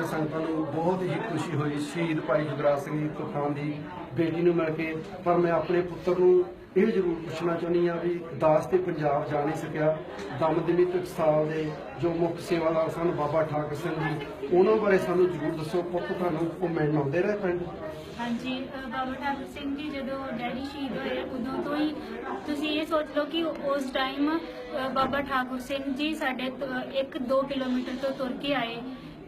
ਸੰਗਤਾਂ ਨੂੰ ਬਹੁਤ ਹੀ ਖੁਸ਼ੀ ਹੋਈ। ਸ਼ਹੀਦ ਭਾਈ ਜੁਗਰਾਜ ਸਿੰਘ ਜੀ ਤੂਫਾਨ ਦੀ ਬੇਟੀ ਨੂੰ ਮਿਲ ਕੇ। ਪਰ ਮੈਂ ਆਪਣੇ ਪੁੱਤਰ ਨੂੰ ਇਹ ਜ਼ਰੂਰ ਪੁੱਛਣਾ ਚਾਹੁੰਦੀ ਆ ਵੀ ਦਾਸ ਤੇ ਪੰਜਾਬ ਜਾ ਨਹੀਂ ਸਕਿਆ। ਦਮਦਮੀ ਟਕਸਾਲ ਦੇ ਜੋ ਮੁੱਖ ਸੇਵਾਦਾਰ ਸਨ ਬਾਬਾ ਠਾਕਰ ਸਿੰਘ ਜੀ, ਉਹਨਾਂ ਬਾਰੇ ਸਾਨੂੰ ਜ਼ਰੂਰ ਦੱਸੋ। ਪੁੱਤ ਤੁਹਾਨੂੰ ਉਹ ਮਿਲਣ ਆਉਂਦੇ ਰਹੇ ਪਿੰਡ? ਹਾਂਜੀ ਬਾਬਾ ਠਾਕੁਰ ਸਿੰਘ ਜੀ ਜਦੋਂ ਡੈਡੀ ਸ਼ਹੀਦ ਹੋਏ ਉਦੋਂ ਤੋਂ ਹੀ ਤੁਸੀਂ ਇਹ ਸੋਚ ਲਓ ਕਿ ਉਸ ਟਾਈਮ ਬਾਬਾ ਠਾਕੁਰ ਸਿੰਘ ਜੀ ਸਾਡੇ 1-2 ਕਿਲੋਮੀਟਰ ਤੋਂ ਤੁਰ ਕੇ ਆਏ।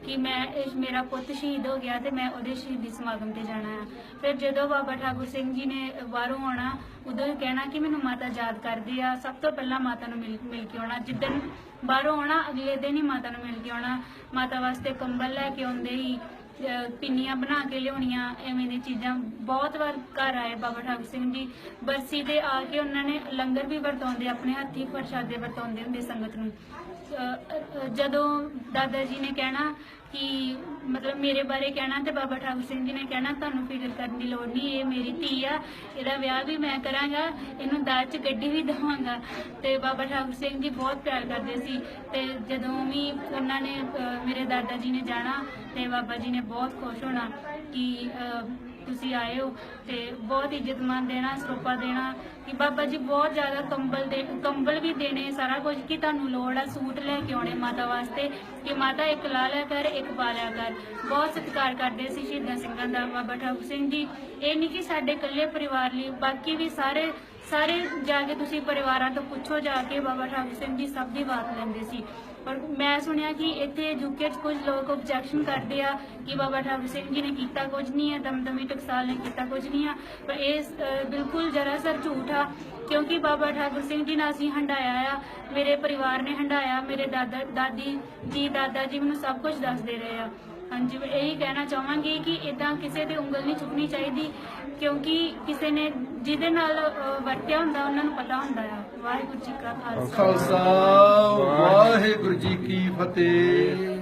ਕਿ ਮੈਂ ਇਸ ਮੇਰਾ ਪੁੱਤ ਸ਼ਹੀਦ ਹੋ ਗਿਆ ਤੇ ਮੈਂ ਉਹਦੇ ਸ਼ਹੀਦੀ ਸਮਾਗਮ ਤੇ ਜਾਣਾ ਆ। ਫਿਰ ਜਦੋਂ ਬਾਬਾ ਠਾਕੁਰ ਸਿੰਘ ਜੀ ਨੇ ਬਾਹਰੋਂ ਆਉਣਾ, ਉਦੋਂ ਹੀ ਕਹਿਣਾ ਕਿ ਮੈਨੂੰ ਮਾਤਾ ਯਾਦ ਕਰਦੀ ਆ, ਸਭ ਤੋਂ ਪਹਿਲਾਂ ਮਾਤਾ ਨੂੰ ਮਿਲ ਮਿਲ ਕੇ ਆਉਣਾ। ਜਿੱਦਣ ਬਾਹਰੋਂ ਆਉਣਾ, ਅਗਲੇ ਦਿਨ ਹੀ ਮਾਤਾ ਨੂੰ ਮਿਲ ਕੇ ਆਉਣਾ। ਮਾਤਾ ਵਾਸਤੇ ਕੰਬਲ ਲੈ ਕੇ ਆਉਂਦੇ ਹੀ ਪਿੰਨੀਆਂ ਬਣਾ ਕੇ ਲਿਆਉਣੀਆਂ, ਐਵੇਂ ਦੀਆਂ ਚੀਜ਼ਾਂ। ਬਹੁਤ ਵਾਰ ਘਰ ਆਏ ਬਾਬਾ ਠਾਕੁਰ ਸਿੰਘ ਜੀ। ਬਰਸੀ ਤੇ ਆ ਕੇ ਉਹਨਾਂ ਨੇ ਲੰਗਰ ਵੀ ਵਰਤਾਉਂਦੇ, ਆਪਣੇ ਹੱਥੀਂ ਪ੍ਰਸ਼ਾਦੇ ਵਰਤਾਉਂਦੇ ਹੁੰਦੇ ਸੰਗਤ ਨੂੰ। ਅਹ, ਜਦੋਂ ਦਾਦਾ ਜੀ ਨੇ ਕਹਿਣਾ ਕਿ ਮਤਲਬ ਮੇਰੇ ਬਾਰੇ ਕਹਿਣਾ ਤੇ ਬਾਬਾ ਠਾਕੁਰ ਸਿੰਘ ਜੀ ਨੇ ਕਹਿਣਾ ਤੁਹਾਨੂੰ ਫਿਕਰ ਕਰਨ ਦੀ ਲੋੜ ਨਹੀਂ ਇਹ ਮੇਰੀ ਧੀ ਆ ਇਹਦਾ ਵਿਆਹ ਵੀ ਮੈਂ ਕਰਾਂਗਾ ਇਹਨੂੰ ਦਾਜ ਚ ਗੱਡੀ ਵੀ ਦਵਾਂਗਾ। ਤੇ ਬਾਬਾ ਠਾਕੁਰ ਸਿੰਘ ਜੀ ਬਹੁਤ ਪਿਆਰ ਕਰਦੇ ਸੀ ਤੇ ਜਦੋਂ ਵੀ ਉਹਨਾਂ ਨੇ ਅਹ, ਮੇਰੇ ਦਾਦਾ ਜੀ ਨੇ ਜਾਣਾ ਤੇ ਬਾਬਾ ਜੀ ਨੇ ਬਹੁਤ ਖੁਸ਼ ਹੋਣਾ ਕਿ ਅਹ, ਤੁਸੀਂ ਆਏ ਹੋ ਤੇ ਬਹੁਤ ਇੱਜ਼ਤ ਮਾਨ ਦੇਣਾ ਸਰੋਪਾ ਦੇਣਾ ਕਿ ਬਾਬਾ ਜੀ ਬਹੁਤ ਜ਼ਿਆਦਾ ਕੰਬਲ ਦੇ, ਕੰਬਲ ਵੀ ਦੇਣੇ ਸਾਰਾ ਕੁਝ ਕਿ ਤੁਹਾਨੂੰ ਲੋੜ ਆ ਸੂਟ ਲੈ ਕੇ ਆਉਣੇ ਮਾਤਾ ਵਾਸਤੇ, ਕਿ ਮਾਤਾ ਇੱਕ ਲਾ ਲਿਆ ਕਰ, ਇੱਕ ਪਾ ਲਿਆ ਕਰ। ਬਹੁਤ ਸਤਿਕਾਰ ਕਰਦੇ ਸੀ ਸ਼ਹੀਦਾਂ ਸਿੰਘਾਂ ਦਾ ਬਾਬਾ ਠਾਕੁਰ ਸਿੰਘ ਜੀ। ਇਹ ਨਹੀਂ ਕਿ ਸਾਡੇ ਇਕੱਲੇ ਪਰਿਵਾਰ ਲਈ, ਬਾਕੀ ਵੀ ਸਾਰੇ ਸਾਰੇ ਜਾ ਕੇ ਤੁਸੀਂ ਪਰਿਵਾਰਾਂ ਤੋਂ ਪੁੱਛੋ ਜਾ ਕੇ ਬਾਬਾ ਠਾਕੁਰ ਸਿੰਘ ਜੀ ਸਭ ਦੀ ਬਾਤ ਲੈਂਦੇ ਸੀ। ਪਰ ਮੈਂ ਸੁਣਿਆ ਕਿ ਇੱਥੇ ਯੂਕੇ 'ਚ ਕੁਝ ਲੋਕ ਆਬਜੈਕਸ਼ਨ ਕਰਦੇ ਆ ਕਿ ਬਾਬਾ ਠਾਕੁਰ ਸਿੰਘ ਜੀ ਨੇ ਕੀਤਾ ਕੁਝ ਨਹੀਂ ਹੈ ਦਮਦਮੀ ਟਕਸਾਲ ਨੇ ਕੀਤਾ ਕੁਝ ਨਹੀਂ ਆ। ਪਰ ਇਹ ਅ, ਬਿਲਕੁਲ ਜਰਾਸਰ ਝੂਠ ਆ ਕਿਉਂਕਿ ਬਾਬਾ ਠਾਕੁਰ ਸਿੰਘ ਜੀ ਨਾਲ ਅਸੀਂ ਹੰਡਾਇਆ ਆ ਮੇਰੇ ਪਰਿਵਾਰ ਨੇ ਹੰਡਾਇਆ ਮੇਰੇ ਦਾਦਾ ਦਾਦੀ ਜੀ ਦਾਦਾ ਜੀ ਮੈਨੂੰ ਸਭ ਕੁਝ ਦੱਸਦੇ ਰਹੇ ਆ। ਹਾਂਜੀ ਮੈਂ ਇਹੀ ਕਹਿਣਾ ਚਾਹਾਂਗੀ ਕਿ ਇਦਾਂ ਕਿਸੇ ਦੀ ਉਂਗਲ ਨਹੀਂ ਚੁੱਕਣੀ ਚਾਹੀਦੀ ਕਿਉਂਕਿ ਕਿਸੇ ਨੇ ਜਿਹਦੇ ਨਾਲ ਅ, ਵਰਤਿਆ ਹੁੰਦਾ ਉਹਨਾਂ ਨੂੰ ਪਤਾ ਹੁੰਦਾ ਆ। ਵਾਹਿਗੁਰੂ ਜੀ ਕਾ ਖਾਲਸਾ। ਖਾਲਸਾ ਵਾਹਿਗੁਰੂ ਜੀ ਕੀ ਫਤਿਹ।